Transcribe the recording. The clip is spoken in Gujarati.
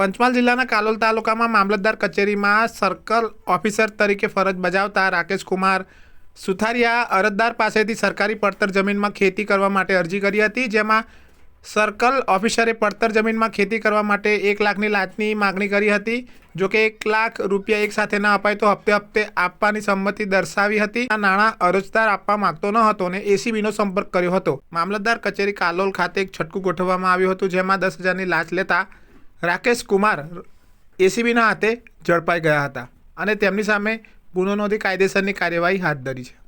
પંચમહાલ જિલ્લાના કાલોલ તાલુકામાં મામલતદાર કચેરીમાં સર્કલ ઓફિસર તરીકે ફરજ બજાવતા રાકેશ કુમાર સુથારિયા અરજદાર પાસેથી સરકારી પડતર જમીનમાં ખેતી કરવા માટે અરજી કરી હતી, જેમાં સર્કલ ઓફિસરે પડતર જમીનમાં ખેતી કરવા માટે એક લાખની લાંચની માગણી કરી હતી જો કે એક લાખ રૂપિયા એક સાથે ન અપાય તો હપ્તે હપ્તે આપવાની સંમતિ દર્શાવી હતી. આ નાણાં અરજદાર આપવા માંગતો ન હતો અને એસીબીનો સંપર્ક કર્યો હતો. મામલતદાર કચેરી કાલોલ ખાતે એક છટકું ગોઠવવામાં આવ્યું હતું, જેમાં દસ હજારની લાંચ લેતા રાકેશ કુમાર એસીબીના હાથે ઝડપાઈ ગયા હતા અને તેમની સામે ગુનો નોંધી કાયદેસરની કાર્યવાહી હાથ ધરી છે.